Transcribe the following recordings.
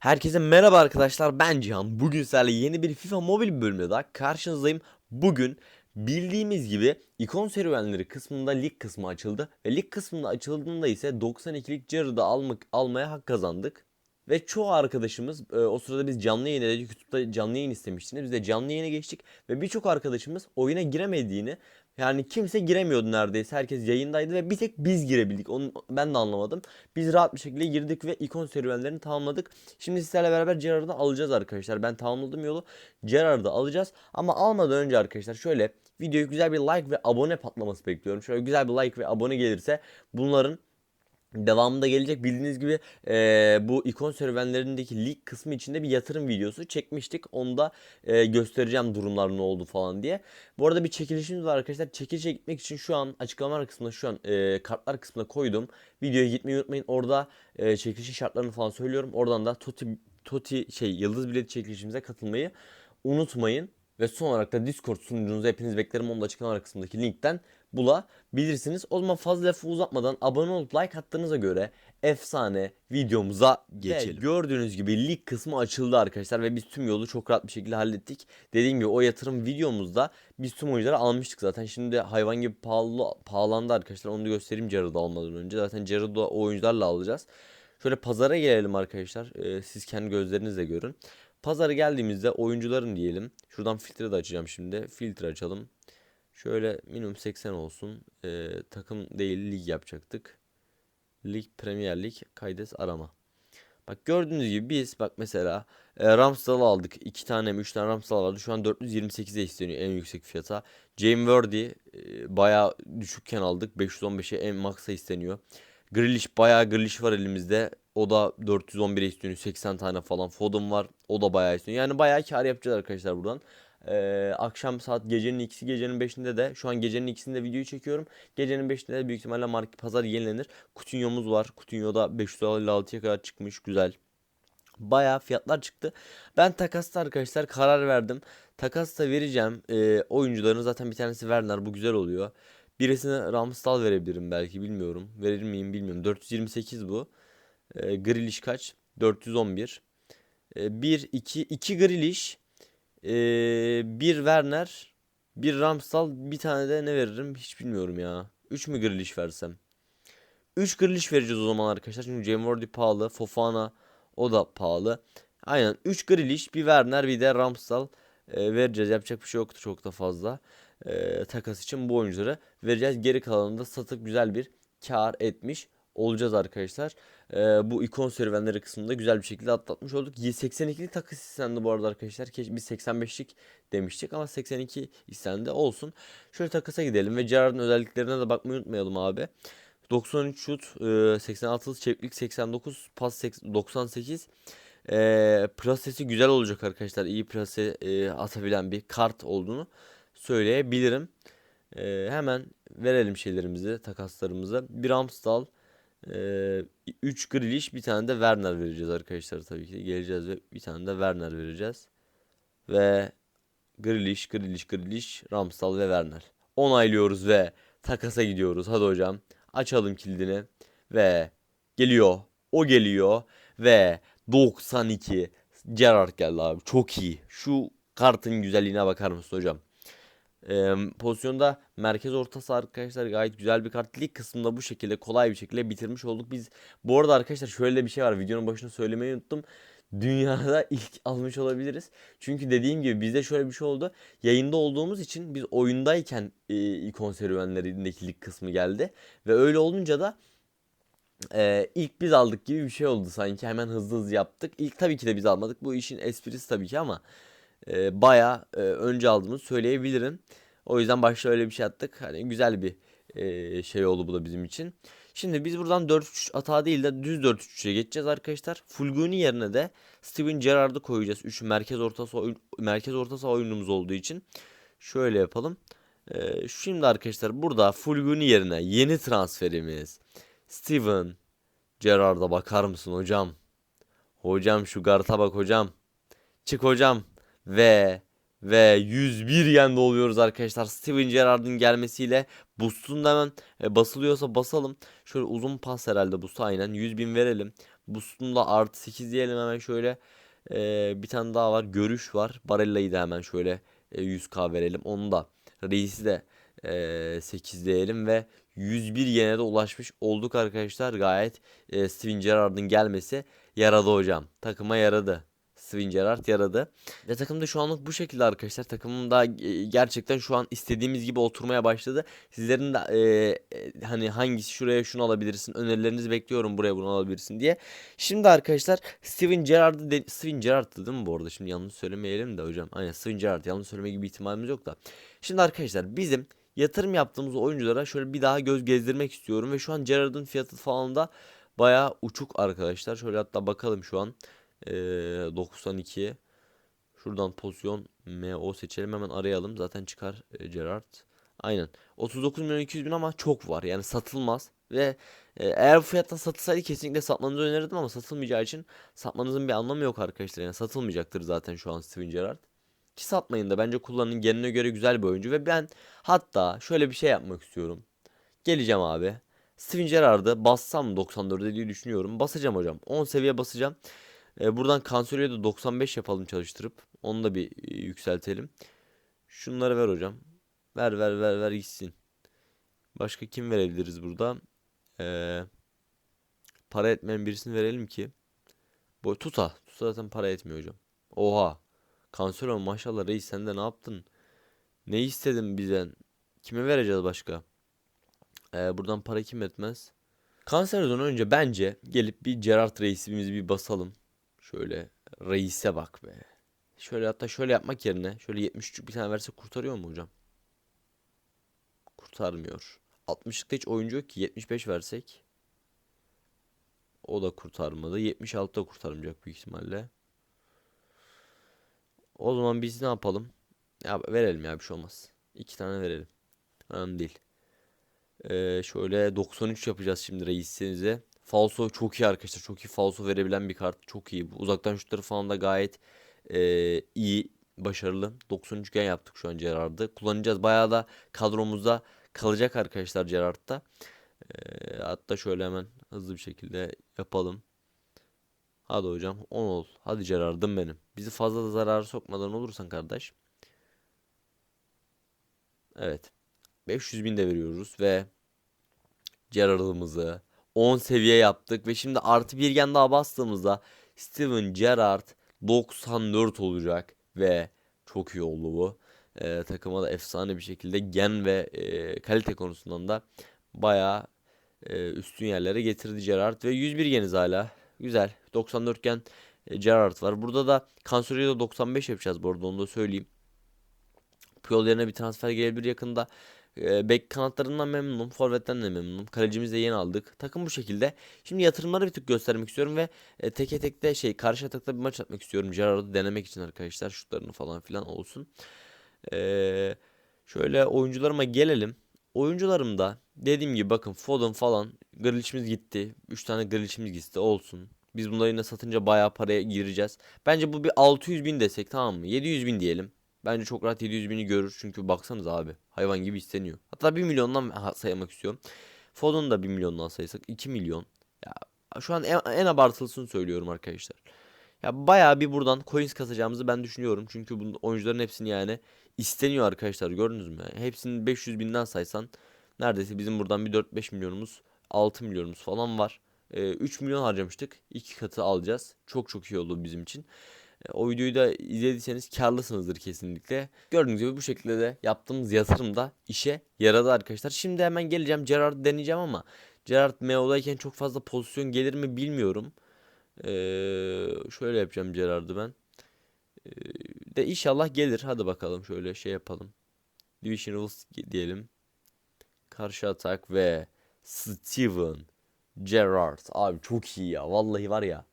Herkese merhaba arkadaşlar ben Cihan. Bugün sizlerle yeni bir FIFA Mobile bölümüyle daha karşınızdayım. Bugün bildiğimiz gibi ikon serüvenleri kısmında lig kısmı açıldı. Ve lig kısmında açıldığında ise 92'lik Jared'ı almak, almaya hak kazandık. Ve çoğu arkadaşımız e, o sırada biz canlı yayın dedik. YouTube'da canlı yayın istemiştiniz. Biz de canlı yayına geçtik. Ve birçok arkadaşımız oyuna giremediğini yani kimse giremiyordu neredeyse. Herkes yayındaydı ve bir tek biz girebildik. Onu ben de anlamadım. Biz rahat bir şekilde girdik ve ikon serüvenlerini tamamladık. Şimdi sizlerle beraber Gerard'ı alacağız arkadaşlar. Ben tamamladım yolu. Gerard'ı alacağız. Ama almadan önce arkadaşlar şöyle videoyu güzel bir like ve abone patlaması bekliyorum. Şöyle güzel bir like ve abone gelirse bunların Devamında gelecek bildiğiniz gibi eee, bu ikon serüvenlerindeki lig kısmı içinde bir yatırım videosu çekmiştik. Onu da eee, göstereceğim durumlar ne oldu falan diye. Bu arada bir çekilişimiz var arkadaşlar. Çekilişe gitmek için şu an açıklamalar kısmında şu an eee, kartlar kısmına koydum. Videoya gitmeyi unutmayın. Orada eee çekilişin şartlarını falan söylüyorum. Oradan da Toti, Toti şey yıldız bilet çekilişimize katılmayı unutmayın. Ve son olarak da Discord sunucunuzu hepiniz beklerim. Onu da açıklamalar kısmındaki linkten bulabilirsiniz. O zaman fazla lafı uzatmadan abone olup like attığınıza göre efsane videomuza geçelim. Ve gördüğünüz gibi lig kısmı açıldı arkadaşlar ve biz tüm yolu çok rahat bir şekilde hallettik. Dediğim gibi o yatırım videomuzda biz tüm oyuncuları almıştık zaten. Şimdi hayvan gibi pahalı, pahalandı arkadaşlar. Onu da göstereyim Jared'ı almadan önce. Zaten Jared'ı o oyuncularla alacağız. Şöyle pazara gelelim arkadaşlar. Ee, siz kendi gözlerinizle görün. Pazara geldiğimizde oyuncuların diyelim. Şuradan filtre de açacağım şimdi. Filtre açalım. Şöyle minimum 80 olsun. Ee, takım değil lig yapacaktık. Lig Premier Lig kaydet arama. Bak gördüğünüz gibi biz bak mesela e, Ramsdale'ı aldık. 2 tane mi 3 tane Ramsdale vardı. Şu an 428'e isteniyor en yüksek fiyata. James Vardy e, bayağı düşükken aldık. 515'e en maksa isteniyor. Grealish bayağı Grealish var elimizde. O da 411'e isteniyor. 80 tane falan. Foden var. O da bayağı isteniyor. Yani bayağı kar yapacağız arkadaşlar buradan. Ee, akşam saat gecenin ikisi gecenin 5'inde de şu an gecenin ikisinde videoyu çekiyorum. Gecenin 5'inde de büyük ihtimalle market pazar yenilenir. Coutinho'muz var. Coutinho'da 556'ya kadar çıkmış. Güzel. Bayağı fiyatlar çıktı. Ben takasta arkadaşlar karar verdim. Takasta vereceğim. Ee, oyuncuların zaten bir tanesi Werner. Bu güzel oluyor. Birisine Ramsdale verebilirim belki bilmiyorum. Verir miyim bilmiyorum. 428 bu. Ee, Grealish kaç? 411. Ee, 1 2 2 Grealish, ee, bir Werner, bir Ramsdale, bir tane de ne veririm hiç bilmiyorum ya. 3 mü Grealish versem? 3 Grealish vereceğiz o zaman arkadaşlar. Çünkü Jamie Vardy pahalı. Fofana o da pahalı. Aynen 3 Grealish, bir Werner, bir de Ramsdale e, vereceğiz. Yapacak bir şey yoktu çok da fazla. E, takas için bu oyuncuları vereceğiz. Geri kalanını da satıp güzel bir kar etmiş olacağız arkadaşlar. Ee, bu ikon serüvenleri kısmında güzel bir şekilde atlatmış olduk. 82'lik takas istendi bu arada arkadaşlar. Keşke biz 85'lik demiştik ama 82 istendi olsun. Şöyle takasa gidelim ve Gerard'ın özelliklerine de bakmayı unutmayalım abi. 93 şut, e, 86 çeviklik, 89 pas 98. E, plasesi güzel olacak arkadaşlar. İyi plase e, atabilen bir kart olduğunu söyleyebilirim. E, hemen verelim şeylerimizi, takaslarımızı. Bir Amstal, 3 Grealish bir tane de Werner vereceğiz arkadaşlar tabii ki. Geleceğiz ve bir tane de Werner vereceğiz. Ve Grealish, Grealish, Grealish, Ramsdale ve Werner. Onaylıyoruz ve takasa gidiyoruz. Hadi hocam açalım kilidini ve geliyor. O geliyor ve 92 Gerrard geldi abi. Çok iyi. Şu kartın güzelliğine bakar mısın hocam? Ee, pozisyonda merkez ortası arkadaşlar gayet güzel bir kart. Lig kısmında bu şekilde kolay bir şekilde bitirmiş olduk. Biz bu arada arkadaşlar şöyle bir şey var. Videonun başında söylemeyi unuttum. Dünyada ilk almış olabiliriz. Çünkü dediğim gibi bizde şöyle bir şey oldu. Yayında olduğumuz için biz oyundayken e, ikon serüvenlerindeki lig kısmı geldi. Ve öyle olunca da e, ilk biz aldık gibi bir şey oldu sanki. Hemen hızlı hızlı yaptık. İlk tabii ki de biz almadık. Bu işin esprisi tabii ki ama e, bayağı e, önce aldığımızı söyleyebilirim. O yüzden başta öyle bir şey attık. Hani güzel bir e, şey oldu bu da bizim için. Şimdi biz buradan 4-3 hata değil de düz 4-3'e geçeceğiz arkadaşlar. Fulguni yerine de Steven Gerrard'ı koyacağız. 3 merkez orta saha merkez orta saha oyunumuz olduğu için. Şöyle yapalım. Ee, şimdi arkadaşlar burada Fulguni yerine yeni transferimiz Steven Gerrard'a bakar mısın hocam? Hocam şu Gart'a bak hocam. Çık hocam. Ve ve 101 yende oluyoruz arkadaşlar. Steven Gerrard'ın gelmesiyle boost'un hemen e, basılıyorsa basalım. Şöyle uzun pas herhalde boost aynen 100 bin verelim. Boost'un da artı 8 diyelim hemen şöyle. Ee, bir tane daha var. Görüş var. Barella'yı da hemen şöyle e, 100k verelim. Onu da reisi de e, 8 diyelim ve 101 yene de ulaşmış olduk arkadaşlar. Gayet e, Steven Gerrard'ın gelmesi yaradı hocam. Takıma yaradı. Steven Gerrard yaradı. Ve takım da şu anlık bu şekilde arkadaşlar. Takımım da e, gerçekten şu an istediğimiz gibi oturmaya başladı. Sizlerin de e, e, hani hangisi şuraya şunu alabilirsin önerilerinizi bekliyorum buraya bunu alabilirsin diye. Şimdi arkadaşlar Steven Gerrard'ı Steven Gerrard'dı değil mi bu arada? Şimdi yanlış söylemeyelim de hocam. Aynen Steven Gerrard yanlış söyleme gibi ihtimalimiz yok da. Şimdi arkadaşlar bizim yatırım yaptığımız oyunculara şöyle bir daha göz gezdirmek istiyorum ve şu an Gerrard'ın fiyatı falan da bayağı uçuk arkadaşlar. Şöyle hatta bakalım şu an. Ee, 92 Şuradan pozisyon MO seçelim hemen arayalım. Zaten çıkar e, Gerrard. Aynen. 39 milyon 200 bin ama çok var. Yani satılmaz. Ve e, eğer bu fiyattan satılsaydı kesinlikle satmanızı önerirdim ama satılmayacağı için satmanızın bir anlamı yok arkadaşlar. Yani satılmayacaktır zaten şu an Steven Gerrard. Ki satmayın da bence kullanın kendine göre güzel bir oyuncu ve ben hatta şöyle bir şey yapmak istiyorum. Geleceğim abi. Steven Gerrard'ı bassam 94'e diye düşünüyorum. Basacağım hocam. 10 seviye basacağım. E, buradan Cancelo'ya da 95 yapalım çalıştırıp. Onu da bir e, yükseltelim. Şunları ver hocam. Ver ver ver ver gitsin. Başka kim verebiliriz burada? Ee, para etmeyen birisini verelim ki. Boy tuta. Tuta zaten para etmiyor hocam. Oha. Cancelo maşallah reis sen de ne yaptın? Ne istedin bizden? Kime vereceğiz başka? Ee, buradan para kim etmez? Cancelo'dan önce bence gelip bir Gerrard reisimizi bir basalım. Şöyle reise bak be. Şöyle hatta şöyle yapmak yerine şöyle 73 bir tane verse kurtarıyor mu hocam? Kurtarmıyor. 60'lıkta hiç oyuncu yok ki 75 versek. O da kurtarmadı. 76'da kurtarmayacak büyük ihtimalle. O zaman biz ne yapalım? Ya verelim ya bir şey olmaz. İki tane verelim. Önemli değil. Ee, şöyle 93 yapacağız şimdi reisinize. Falso çok iyi arkadaşlar. Çok iyi falso verebilen bir kart. Çok iyi. Uzaktan şutları falan da gayet ee, iyi. Başarılı. 93 gen yaptık şu an Gerard'ı. Kullanacağız. Bayağı da kadromuzda kalacak arkadaşlar Gerard'da. Ee, hatta şöyle hemen hızlı bir şekilde yapalım. Hadi hocam 10 ol. Hadi Gerard'ım benim. Bizi fazla da zarara sokmadan olursan kardeş. Evet. 500 bin de veriyoruz ve Gerard'ımızı 10 seviye yaptık ve şimdi artı bir gen daha bastığımızda Steven Gerrard 94 olacak ve çok iyi oldu bu. Ee, takıma da efsane bir şekilde gen ve e, kalite konusundan da bayağı e, üstün yerlere getirdi Gerrard ve 101 geniz hala. Güzel. 94 gen e, Gerrard var. Burada da Cancelo'ya da 95 yapacağız bu arada onu da söyleyeyim. Puyol yerine bir transfer gelebilir yakında. E, bek kanatlarından memnunum. Forvet'ten de memnunum. Kalecimizi de yeni aldık. Takım bu şekilde. Şimdi yatırımları bir tık göstermek istiyorum ve e, teke tekte şey karşı atakta bir maç atmak istiyorum. Gerrard'ı denemek için arkadaşlar. Şutlarını falan filan olsun. E, şöyle oyuncularıma gelelim. Oyuncularımda dediğim gibi bakın Foden falan Grealish'imiz gitti. 3 tane Grealish'imiz gitti olsun. Biz bunları yine satınca bayağı paraya gireceğiz. Bence bu bir 600 bin desek tamam mı? 700 bin diyelim. Bence çok rahat 700 bini görür. Çünkü baksanız abi hayvan gibi isteniyor. Hatta 1 milyondan saymak istiyorum. Foden'u da 1 milyondan saysak 2 milyon. Ya şu an en, en abartılısını söylüyorum arkadaşlar. Ya bayağı bir buradan coins kasacağımızı ben düşünüyorum. Çünkü bu oyuncuların hepsini yani isteniyor arkadaşlar gördünüz mü? Hepsini 500 binden saysan neredeyse bizim buradan bir 4-5 milyonumuz 6 milyonumuz falan var. Ee, 3 milyon harcamıştık. 2 katı alacağız. Çok çok iyi oldu bizim için. E, O videoyu da izlediyseniz karlısınızdır kesinlikle. Gördüğünüz gibi bu şekilde de yaptığımız yatırım da işe yaradı arkadaşlar. Şimdi hemen geleceğim Gerard deneyeceğim ama Gerard MO'dayken çok fazla pozisyon gelir mi bilmiyorum. Ee, şöyle yapacağım Gerard'ı ben. Ee, de inşallah gelir. Hadi bakalım şöyle şey yapalım. Division Rules diyelim. Karşı atak ve Steven Gerrard. Abi çok iyi ya. Vallahi var ya.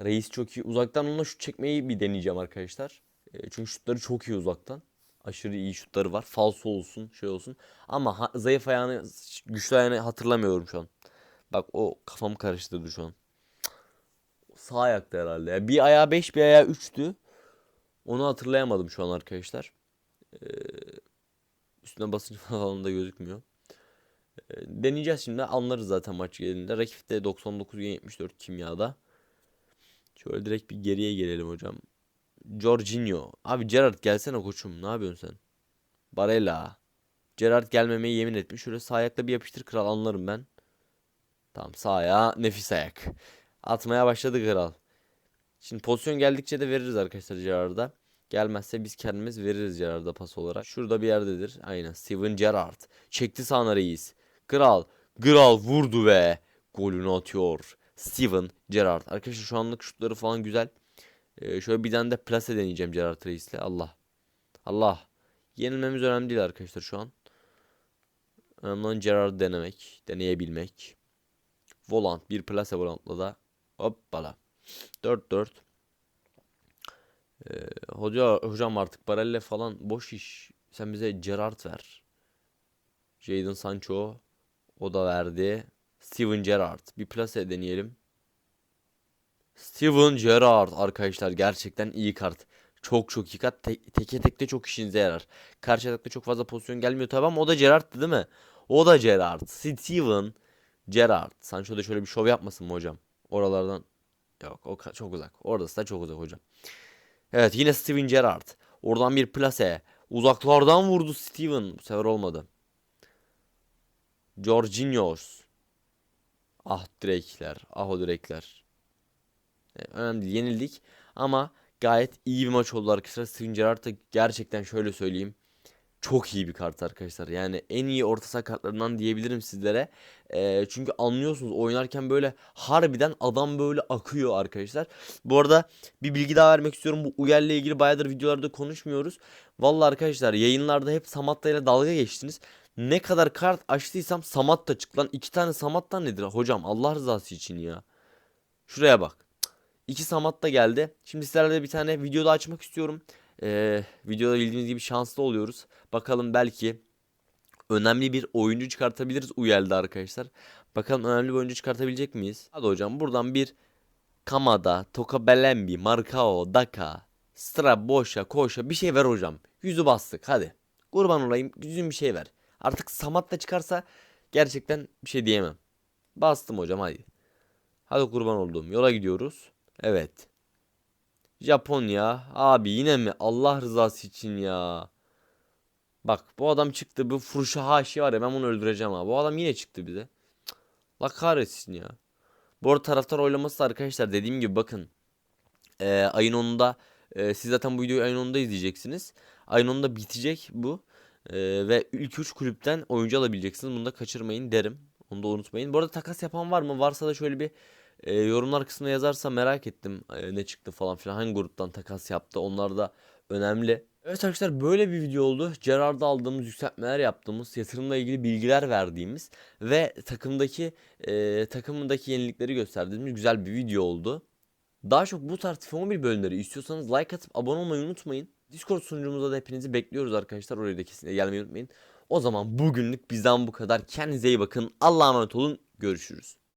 Reis çok iyi. Uzaktan onunla şut çekmeyi bir deneyeceğim arkadaşlar. E, çünkü şutları çok iyi uzaktan. Aşırı iyi şutları var. Falso olsun, şey olsun. Ama ha- zayıf ayağını, güçlü ayağını hatırlamıyorum şu an. Bak o kafam karıştırdı şu an. Sağ ayakta herhalde. Ya bir ayağı 5, bir ayağı 3'tü. Onu hatırlayamadım şu an arkadaşlar. Ee, üstüne basınca falan da gözükmüyor. Ee, deneyeceğiz şimdi. Anlarız zaten maç geldiğinde. Rakip de 99 74 kimyada. Şöyle direkt bir geriye gelelim hocam. Jorginho. Abi Gerrard gelsene koçum. Ne yapıyorsun sen? Barella. Gerrard gelmemeye yemin etmiş. Şöyle sağ ayakla bir yapıştır kral anlarım ben. Tamam sağ ayağı nefis ayak. Atmaya başladı kral. Şimdi pozisyon geldikçe de veririz arkadaşlar Gerrard'a. Gelmezse biz kendimiz veririz Gerrard'a pas olarak. Şurada bir yerdedir. Aynen. Steven Gerrard. Çekti sağına reis. Kral. Kral vurdu ve golünü atıyor. Steven Gerrard. Arkadaşlar şu anlık şutları falan güzel. Ee, şöyle bir tane de plase deneyeceğim Gerrard reisle. Allah. Allah. Yenilmemiz önemli değil arkadaşlar şu an. Önemli olan Gerrard'ı denemek. Deneyebilmek. Volant. Bir plase volantla da. Hoppala. 4-4. Ee, hoca, hocam artık Barella falan boş iş. Sen bize Gerrard ver. Jadon Sancho. O da verdi. Steven Gerrard. Bir plase deneyelim. Steven Gerrard arkadaşlar gerçekten iyi kart. Çok çok iyi kart. Te- teke tekte çok işinize yarar. Karşı atakta çok fazla pozisyon gelmiyor tabi ama o da Gerrard'tı değil mi? O da Gerrard. Steven Gerrard. Sancho da şöyle bir şov yapmasın mı hocam? Oralardan yok o çok uzak. Orası da çok uzak hocam. Evet yine Steven Gerrard. Oradan bir plase. Uzaklardan vurdu Steven. Bu sefer olmadı. Jorginhos. Ah direkler. Ah o direkler. E, önemli değil. Yenildik. Ama gayet iyi bir maç oldu arkadaşlar. Steven Gerrard da gerçekten şöyle söyleyeyim. Çok iyi bir kart arkadaşlar. Yani en iyi orta saha kartlarından diyebilirim sizlere. E, çünkü anlıyorsunuz oynarken böyle harbiden adam böyle akıyor arkadaşlar. Bu arada bir bilgi daha vermek istiyorum. Bu Uyer'le ilgili bayağıdır videolarda konuşmuyoruz. Vallahi arkadaşlar yayınlarda hep Samatta ile dalga geçtiniz. Ne kadar kart açtıysam Samatta çıktı lan. İki tane Samatta nedir hocam Allah rızası için ya. Şuraya bak. İki Samat da geldi. Şimdi sizlerle bir tane videoda açmak istiyorum. Ee, videoda bildiğiniz gibi şanslı oluyoruz. Bakalım belki önemli bir oyuncu çıkartabiliriz Uyel'de arkadaşlar. Bakalım önemli bir oyuncu çıkartabilecek miyiz? Hadi hocam buradan bir Kamada, Toka Belembi, Marcao, Daka, Stra, Boşa, Koşa bir şey ver hocam. Yüzü bastık hadi. Kurban olayım yüzün bir şey ver. Artık Samat da çıkarsa gerçekten bir şey diyemem. Bastım hocam hadi. Hadi kurban olduğum yola gidiyoruz. Evet. Japonya. Abi yine mi? Allah rızası için ya. Bak bu adam çıktı. Bu Furuşahashi var ya ben bunu öldüreceğim ha. Bu adam yine çıktı bize. La kahretsin ya. Bu arada taraftar oylaması da arkadaşlar dediğim gibi bakın. Ee, ayın 10'unda e, siz zaten bu videoyu ayın 10'unda izleyeceksiniz. Ayın 10'unda bitecek bu. Ee, ve ilk 3 kulüpten oyuncu alabileceksiniz. Bunu da kaçırmayın derim. Onu da unutmayın. Bu arada takas yapan var mı? Varsa da şöyle bir e, yorumlar kısmına yazarsa merak ettim e, ne çıktı falan filan. Hangi gruptan takas yaptı onlar da önemli. Evet arkadaşlar böyle bir video oldu. Gerard'da aldığımız yükseltmeler yaptığımız, yatırımla ilgili bilgiler verdiğimiz ve takımdaki e, takımındaki yenilikleri gösterdiğimiz güzel bir video oldu. Daha çok bu tarz FIFA Mobile bölümleri istiyorsanız like atıp abone olmayı unutmayın. Discord sunucumuzda da hepinizi bekliyoruz arkadaşlar. Oraya da kesinlikle gelmeyi unutmayın. O zaman bugünlük bizden bu kadar. Kendinize iyi bakın. Allah'a emanet olun. Görüşürüz.